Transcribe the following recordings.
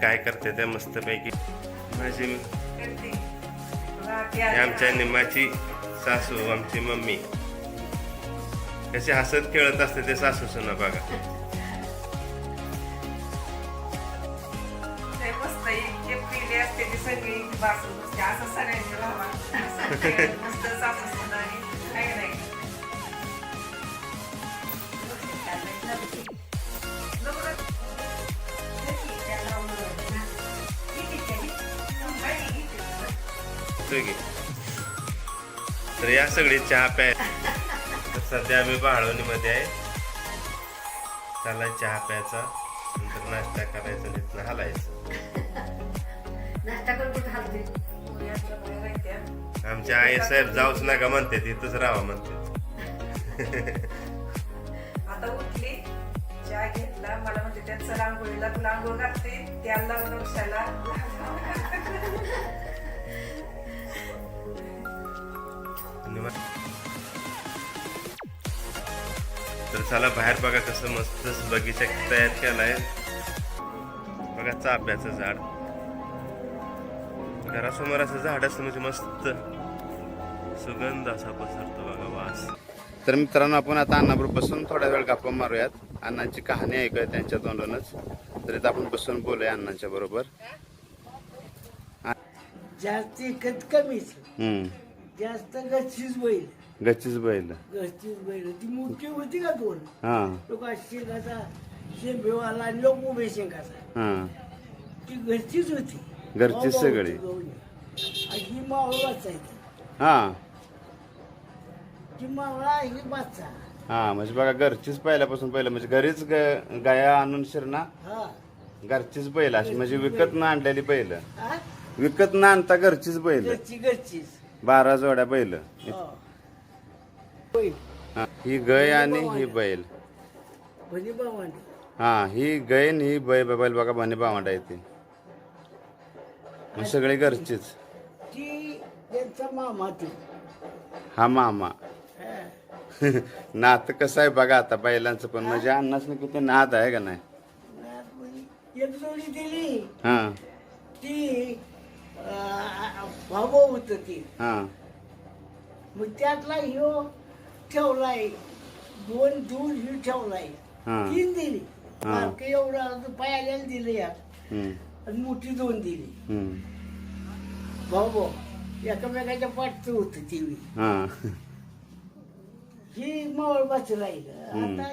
काय करते त्या मस्तपैकी? माझी आमच्या निमाची सासू आमची मम्मी. कसे हसत खेळत असते ते सासू सुना बघा. असते ती सगळी असं सगळ्यांनी मस्त आणि काय नाही तर या सगळी चहा प्याय तर सध्या आम्ही बाळवणीमध्ये आहे. त्याला चहा प्यायचा. नंतर नाश्ता करायचा तिथनं हलायचं. आमच्या आई साहेब जाऊच नका म्हणते तिथंच राहा म्हणते. आता उठली चहा घेतला मला आंघोळ घालते. त्याला तर चला बाहेर बघा कसं मस्त बगीचा तयार केलाय. बघा चाफ्याचं झाड. घरासमोर असं झाड असतं म्हणजे मस्त. सुगंध असा पसरतो बघा वास. तर मित्रांनो आपण आता अण्णाबरोबर बसून थोडा वेळ गप्पा मारूयात. अण्णांची कहाणी ऐकूया त्यांच्या तोंडूनच. तर इथं आपण बसून बोलूया अण्णांच्या बरोबर. जास्त इकत कमीच. हम्म. जास्त गच्चीच बैल. गच्चीच बैल. गच्चीच बैल. ती मोठी होती का दोन? हा. लोक शेंगाचा शेंबेवाला आणि लोक उभे शेंगाचा हा. ती घरचीच होती. घरचीच सगळी. आणि ही मावळ वाचायची. हा. ती मावळा ही हा म्हणजे बघा घरचीच पहिल्यापासून पहिलं म्हणजे घरीच ग- गाया आणून शिरणा हा. घरचीच बैल अशी म्हणजे विकत न आणलेली हा? विकत न आणता घरचीच घरची घरचीच. बारा जोड्या बैल. हा. हा, ही गाय आणि ही बैल. भणी भावानी. हा ही गाय आणि ही बै बैल बघा बने बावंडा येते मग सगळे घरचीच. ती त्यांचा मामा ती हा मामा. नात कसं आहे बघा आता बैलांचं पण. म्हणजे अन्नाच किती नाद आहे का नाही? एक जोडी दिली. हा. ती भाऊ होत ती. हा. मग त्यातला ह्यो ठेवलाय दोन दूध ही ठेवलाय. हा. तीन दिली. हा. बारकं एवढं पायाला दिलं या हम्म, आणि मोठी दोन दिली. हम्म, भाऊ भाऊ. एकामेकाच्या पाठचं होतं ती बी. हा ही मावळ बस राहिलं. आता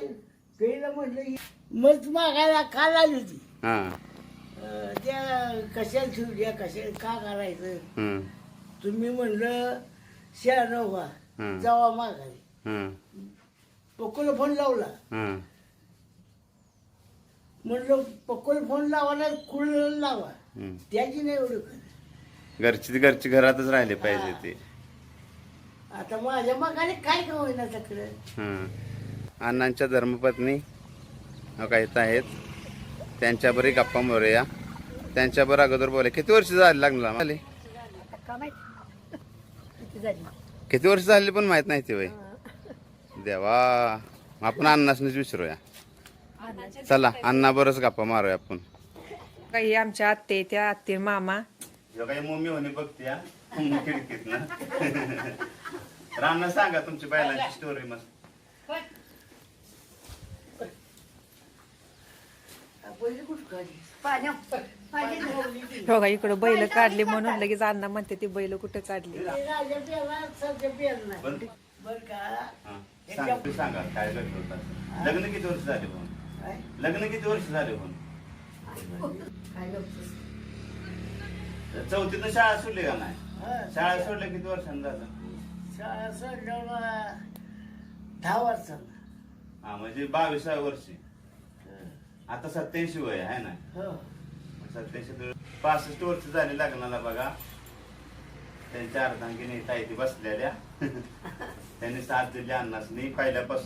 गेलं म्हटलं ही मग मागायला का लागली होती हा अं, त्या कशाला ठेवल्या कशा का करायचं हम्म, तुम्ही म्हणलं शहाणं व्हा. जावा मागायला हम्म, पक्कोला फोन लावला हम्म. म्हणलं पक्कोला फोन लावायला कुळला लावा हम्म. त्याची नाही खरं. घरची घरची घरातच राहिले पाहिजे ते. आता माझ्या मागाने काय का होईना हं. अण्णांच्या धर्मपत्नी हो का इथं आहेत. त्यांच्याबरोबर गप्पा मारूया. त्यांच्याबरोबर अगोदर बोला किती वर्ष झाली लागणार मला? किती वर्ष झाली पण माहीत नाही ते वय देवा आपण अण्णासनीच विचारूया चला अण्णा बरंच गप्पा मारूया आपण. काही आमच्या आत्ते त्या आत्ते मामा. काही मम्मी होणे बघते खिडकीत ना. रान्ना सांगा तुमची बैलांची स्टोरी पाणी हो का इकडं बैल काढली म्हणून लगेच अण्णा म्हणते ती बैल कुठं काढली? हा. सांगा काय लग्न होतं लग्न किती वर्ष झाले पण? लग्न किती वर्ष झाले पण लोक चौथीत शाळा सोडली का नाही? हा, शाळा सोडल्या किती वर्षांनी झालं शाळा सोडल्यावर दहा वर्षांना. हा म्हणजे बावीसाव्या वर्षी. आता सत्याऐंशी वय आहे ना? हो. सत्याऐंशी पासष्ट वर्ष झाली लग्नाला बघा. त्यांच्या अर्धांगिनी ताई ती बसलेल्या. त्यांनी साथ दिली अन्नासनी पहिल्यापासून.